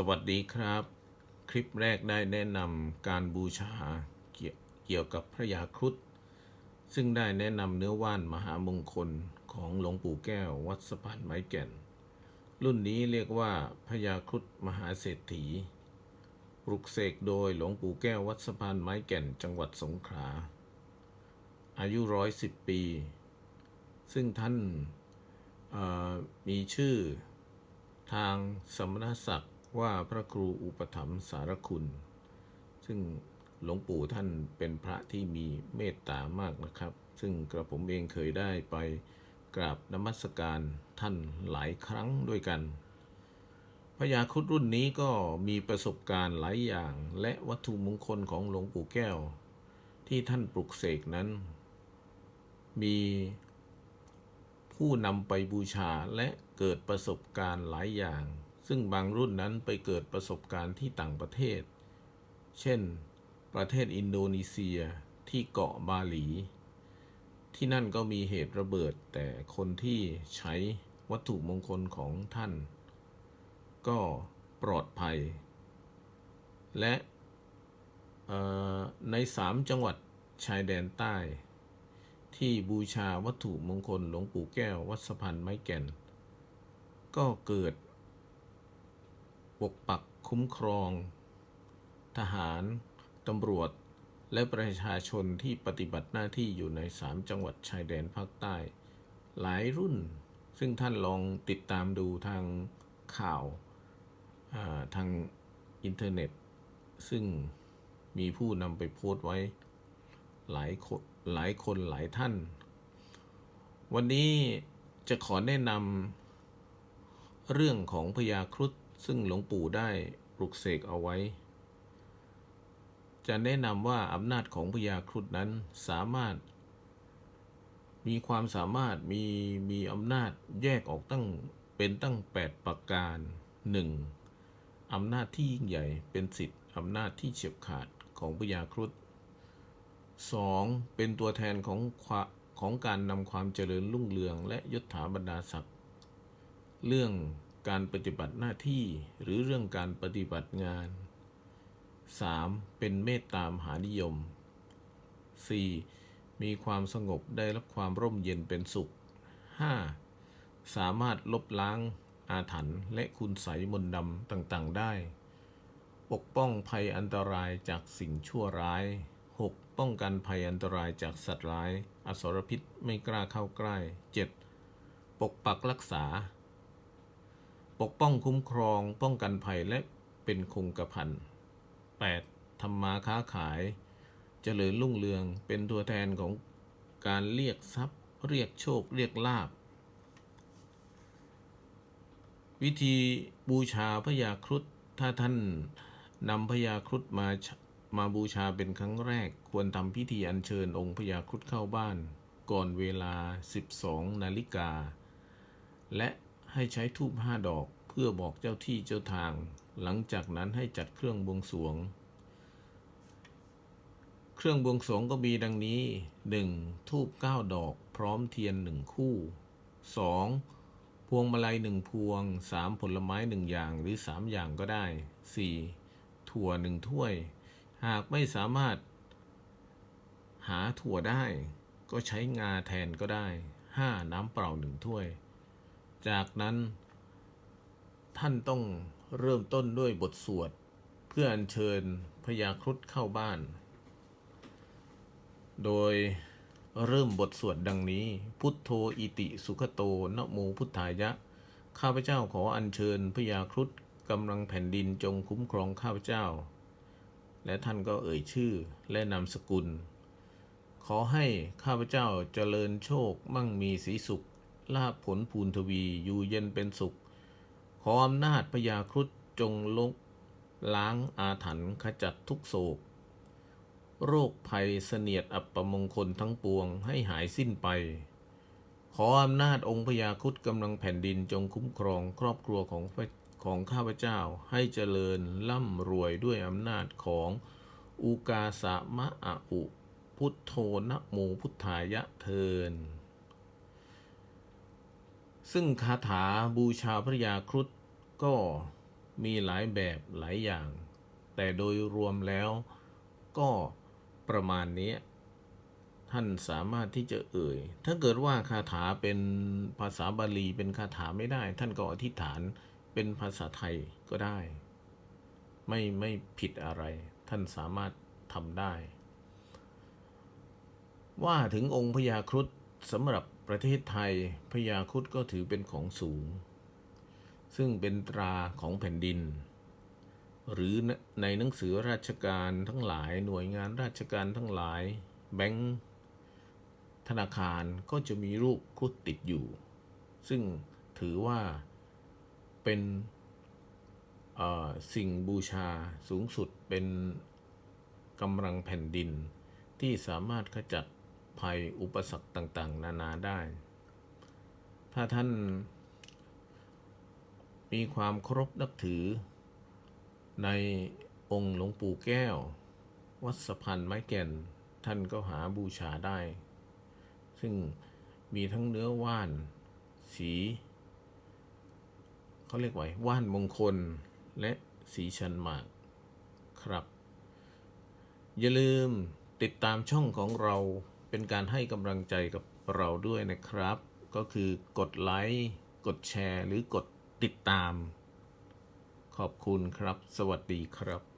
สวัสดีครับ คลิปแรกได้แนะนำการบูชาเกี่ยวเกี่ยวกับพระยาครุฑซึ่งได้แนะนำเนื้อว่านมหามงคลของหลวงปู่แก้ววัดสะพานไม้แก่น รุ่นนี้เรียกว่าพระยาครุฑมหาเศรษฐีปลุกเสกโดยหลวงปู่แก้ววัดสะพานไม้แก่นจังหวัดสงขลาอายุร้อยสิบปี ซึ่งท่านมีชื่อทางสมณศักดิ์ ว่าพระครูอุปถัมภ์สารคุณ ซึ่งหลวงปู่ท่านเป็นพระที่มีเมตตามากนะครับ ซึ่งกระผมเองเคยได้ไปกราบนมัสการท่านหลายครั้งด้วยกันพญาครุฑรุ่นนี้ก็มีประสบการณ์หลายอย่างและวัตถุมงคลของหลวงปู่แก้ว ที่ท่านปลุกเสกนั้น มีผู้นำไปบูชาและเกิดประสบการณ์หลายอย่าง ซึ่งบางรุ่นนั้นไปเกิดประสบการณ์ที่ต่างประเทศ เช่น ประเทศอินโดนีเซียที่เกาะบาหลี ที่นั่นก็มีเหตุระเบิดแต่คนที่ใช้วัตถุมงคลของท่าน ก็ปลอดภัย และในสามจังหวัดชายแดนใต้ ที่บูชาวัตถุมงคลหลวงปู่แก้ววัดสะพานไม้แก่น ก็เกิด ปกปักคุ้มครอง ทหาร ตำรวจ และประชาชนที่ปฏิบัติหน้าที่อยู่ในสามจังหวัดชายแดนภาคใต้ หลายรุ่น ซึ่งท่านลองติดตามดูทางข่าวาทางอินเทอร์เน็ต ซึ่งมีผู้นำไปโพสต์ไว้หลายคนหลายคนหลายท่าน วันนี้จะขอแนะนำเรื่องของพญาครุฑ ซึ่งหลวงปู่ได้ปลุกเสกเอาไว้ จะแนะนำว่าอำนาจของพญาครุฑนั้นสามารถ มีความสามารถมีมีอำนาจแยกออกตั้งเป็นตั้งแปดประการหนึ่งอำนาจที่ยิ่งใหญ่เป็นสิทธิ์อำนาจที่เฉียบขาดของพญาครุฑสองเป็นตัวแทนของของการนำความเจริญรุ่งเรืองและยศถาบรรดาศักดิ์เรื่อง การปฏิบัติหน้าที่หรือเรื่องการปฏิบัติงาน 3. เป็นเมตตามหานิยม 4. มีความสงบได้รับความร่มเย็นเป็นสุข 5. สามารถลบล้างอาถรรพ์และคุณไสยมนต์ดำต่างๆ ได้ ปกป้องภัยอันตรายจากสิ่งชั่วร้าย 6. ป้องกันภัยอันตรายจากสัตว์ร้าย อสรพิษไม่กล้าเข้าใกล้ 7. ปกปักรักษา ปกป้องคุ้มครอง ป้องกันภัยและเป็นคงกระพัน 8. ทำมาค้าขาย เจริญรุ่งเรืองเป็นตัวแทนของการเรียกทรัพย์ เรียกโชค เรียกลาบ วิธีบูชาพญาครุฑถ้าท่านนำพญาครุฑมามาบูชาเป็นครั้งแรกควรทำพิธีอัญเชิญองค์พญาครุฑเข้าบ้าน ก่อนเวลา 12 นาฬิกา และ ให้ใช้ทูบห้าดอกเพื่อบอกเจ้าที่เจ้าทาง หลังจากนั้นให้จัดเครื่องบวงสวง เครื่องบวงสวงก็มีดังนี้ 1. ทูบเก้าดอก พร้อมเทียนหนึ่งคู่ 2. พวงมาลัยหนึ่งพวง 3. ผลไม้หนึ่งอย่างหรือ 3 อย่างก็ได้ 4. ถั่วหนึ่งถ้วย หากไม่สามารถ หาถั่วได้ ก็ใช้งาแทนก็ได้ 5. น้ำเปล่าหนึ่งถ้วย จากนั้น ท่านต้องเริ่มต้นด้วยบทสวด เพื่ออัญเชิญพญาครุฑเข้าบ้าน โดยเริ่มบทสวดดังนี้ พุทโธอิติสุขโตนะโมพุทธายะ ข้าพเจ้าขออัญเชิญพญาครุฑกำลังแผ่นดินจงคุ้มครองข้าพเจ้า และท่านก็เอ่ยชื่อและนามสกุล ขอให้ข้าพเจ้าเจริญโชคมั่งมีสีสุข ลาภผลภูนทวีอยู่เย็นเป็นสุข ขออำนาจพญาครุฑจงลบล้างอาถรรพ์ขจัดทุกโศก โรคภัยเสนียดอัปมงคลทั้งปวงให้หายสิ้นไป ขออำนาจองค์พญาครุฑกำลังแผ่นดินจงคุ้มครองครอบครัวของของข้าพเจ้าให้เจริญร่ำรวยด้วยอำนาจของอุกาสะมะอะอุ พุทโธนะโมพุทธายะเทิน ซึ่งคาถาบูชาพระยาครุฑก็มีหลายแบบหลายอย่าง แต่โดยรวมแล้วก็ประมาณนี้ ท่านสามารถที่จะเอ่ย ถ้าเกิดว่าคาถาเป็นภาษาบาลีเป็นคาถาไม่ได้ ท่านก็อธิษฐานเป็นภาษาไทยก็ได้ ไม่ไม่ผิดอะไร ท่านสามารถทำได้ ว่าถึงองค์พญาครุฑสำหรับ ประเทศไทยพญาครุฑก็ถือเป็นของสูง ซึ่งเป็นตราของแผ่นดิน หรือในหนังสือราชการทั้งหลายหน่วยงานราชการทั้งหลาย แบงค์ธนาคารก็จะมีรูปครุฑติดอยู่ ซึ่งถือว่าเป็นสิ่งบูชาสูงสุดเป็นกำลังแผ่นดินที่สามารถขจัด ภัยอุปสรรคต่างๆ นานาได้ ถ้าท่านมีความเคารพนับถือ ในองค์หลวงปู่แก้ว วัดสะพานไม้แก่น ท่านก็หาบูชาได้ ซึ่งมีทั้งเนื้อว่าน สีเขาเรียกว่าว่านมงคลและสีชันหมากครับ อย่าลืมติดตามช่องของเรา เป็นการให้กำลังใจกับเราด้วยนะครับ ก็คือกดไลค์กดแชร์ หรือกดติดตาม ขอบคุณครับ สวัสดีครับ